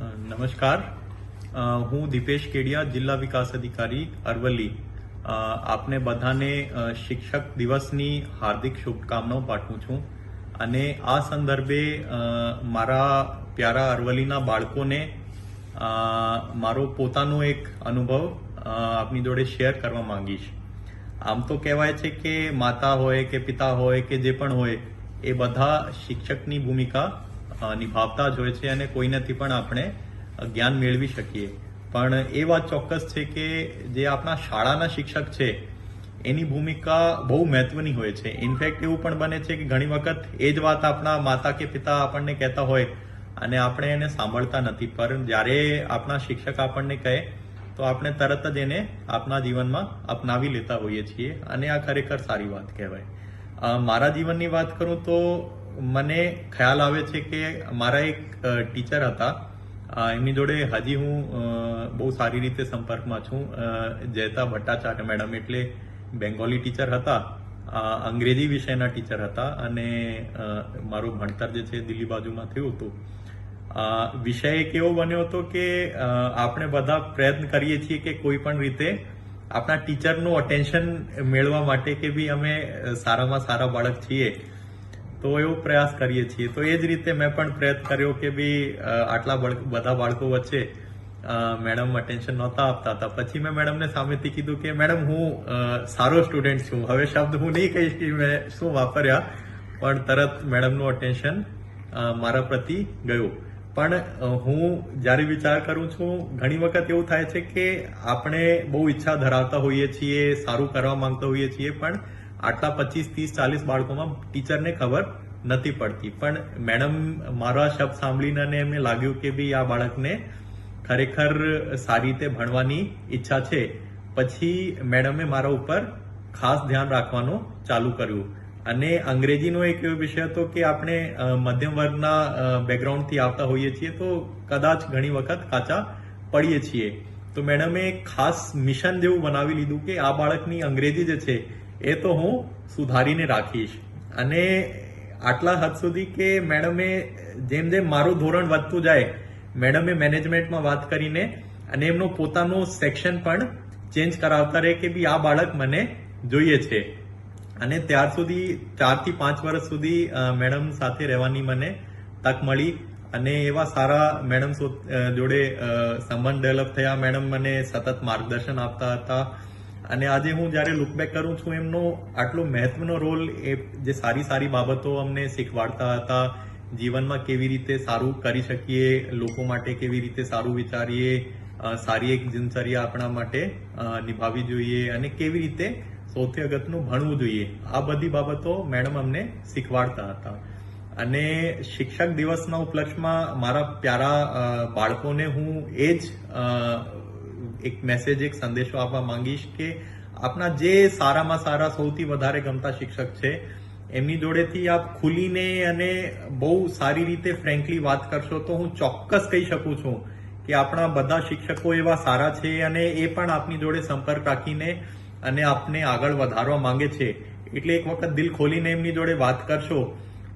નમસ્કાર. હું દીપેશ કેડિયા, જિલ્લા વિકાસ અધિકારી, અરવલ્લી. આપને બધાને શિક્ષક દિવસની હાર્દિક શુભકામનાઓ પાઠવું છું. અને આ સંદર્ભે મારા પ્યારા અરવલ્લીના બાળકોને મારો પોતાનો એક અનુભવ આપની જોડે શેર કરવા માંગીશ. આમ તો કહેવાય છે કે માતા હોય કે પિતા હોય કે જે પણ હોય, એ બધા શિક્ષકની ભૂમિકા નિભાવતા જ હોય છે અને કોઈનાથી પણ આપણે જ્ઞાન મેળવી શકીએ. પણ એ વાત ચોક્કસ છે કે જે આપણા શાળાના શિક્ષક છે, એની ભૂમિકા બહુ મહત્વની હોય છે. ઇનફેક્ટ એવું પણ બને છે કે ઘણી વખત એ જ વાત આપણા માતા કે પિતા આપણને કહેતા હોય અને આપણે એને સાંભળતા નથી. પણ જ્યારે આપણા શિક્ષક આપણને કહે, તો આપણે તરત જ એને આપણા જીવનમાં અપનાવી લેતા હોઈએ છીએ. અને આ ખરેખર સારી વાત કહેવાય. મારા જીવનની વાત કરું તો મને ખ્યાલ આવે છે કે મારા એક ટીચર હતા. એમની જોડે હજી હું બહુ સારી રીતે સંપર્કમાં છું. જયતા ભટ્ટાચાર્ય મેડમ એટલે બેંગોલી ટીચર હતા અંગ્રેજી વિષયના ટીચર હતા અને મારું ભણતર જે છે દિલ્હી બાજુમાં થયું હતું. વિષય એક એવો બન્યો હતો કે આપણે બધા પ્રયત્ન કરીએ છીએ કે કોઈ પણ રીતે આપણા ટીચરનું અટેન્શન મેળવા માટે કે ભઈ અમે સારામાં સારા બાળક છીએ. તો એવો પ્રયાસ કરીએ છીએ. તો એ જ રીતે મેં પણ પ્રયત્ન કર્યો કે બી આટલા બધા બાળકો વચ્ચે મેડમ અટેન્શન નહોતા આપતા હતા. પછી મેં મેડમને સામેથી કીધું કે, મેડમ, હું સારો સ્ટુડન્ટ છું. હવે શબ્દ હું નહીં કહીશ કે મેં શું વાપર્યા. પણ તરત મેડમનું અટેન્શન મારા પ્રતિ ગયું. પણ હું જ્યારે વિચાર કરું છું, ઘણી વખત એવું થાય છે કે આપણે બહુ ઈચ્છા ધરાવતા હોઈએ છીએ, સારું કરવા માંગતા હોઈએ છીએ, પણ આટલા પચીસ, ત્રીસ, ચાલીસ બાળકોમાં ટીચરને ખબર નથી પડતી. પણ મેડમ મારા શબ્દ સાંભળીને અને એમને લાગ્યું કે ભાઈ આ બાળકને ખરેખર સારી રીતે ભણવાની ઈચ્છા છે. પછી મેડમે મારા ઉપર ખાસ ધ્યાન રાખવાનું ચાલુ કર્યું. અને અંગ્રેજીનો એક એવો વિષય હતો કે આપણે મધ્યમ વર્ગના બેકગ્રાઉન્ડથી આવતા હોઈએ છીએ તો કદાચ ઘણી વખત કાચા પડીએ છીએ. તો મેડમે ખાસ મિશન જેવું બનાવી લીધું કે આ બાળકની અંગ્રેજી જે છે એ તો હું સુધારીને રાખીશ. અને આટલા હદ સુધી કે મેડમે જેમ જેમ મારું ધોરણ વધતું જાય, મેડમે મેનેજમેન્ટમાં વાત કરીને અને એમનો પોતાનો સેક્શન પણ ચેન્જ કરાવતા રહે કે બી આ બાળક મને જોઈએ છે. અને ત્યાર સુધી ચારથી પાંચ વર્ષ સુધી મેડમ સાથે રહેવાની મને તક મળી અને એવા સારા મેડમ જોડે સંબંધ ડેવલપ થયા. મેડમ મને સતત માર્ગદર્શન આપતા હતા. અને આજે હું જ્યારે લુક બેક કરું છું, એમનો આટલો મહત્વનો રોલ એ જે સારી સારી બાબતો અમને શીખવાડતા હતા, જીવનમાં કેવી રીતે સારું કરી શકીએ, લોકો માટે કેવી રીતે સારું વિચારીએ સારી એક દિનચર્યા આપણા માટે નિભાવી જોઈએ અને કેવી રીતે સૌથી અગત્યનું ભણવું જોઈએ, આ બધી બાબતો મેડમ અમને શીખવાડતા હતા. અને શિક્ષક દિવસના ઉપલક્ષમાં મારા પ્યારા બાળકોને હું એ જ એક મેસેજ એક સંદેશો આપવા માંગીશ કે આપણા જે સારામાં સારા સૌથી વધારે ગમતા શિક્ષક છે, એમની જોડેથી આપ ખુલીને અને બહુ સારી રીતે ફ્રેન્કલી વાત કરશો તો હું ચોક્કસ કહી શકું છું કે આપણા બધા શિક્ષકો એવા સારા છે અને એ પણ આપની જોડે સંપર્ક રાખીને અને આપને આગળ વધારવા માંગે છે. એટલે એક વખત દિલ ખોલીને એમની જોડે વાત કરશો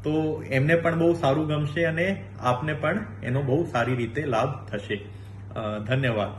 તો એમને પણ બહુ સારું ગમશે અને આપને પણ એનો બહુ સારી રીતે લાભ થશે. ધન્યવાદ.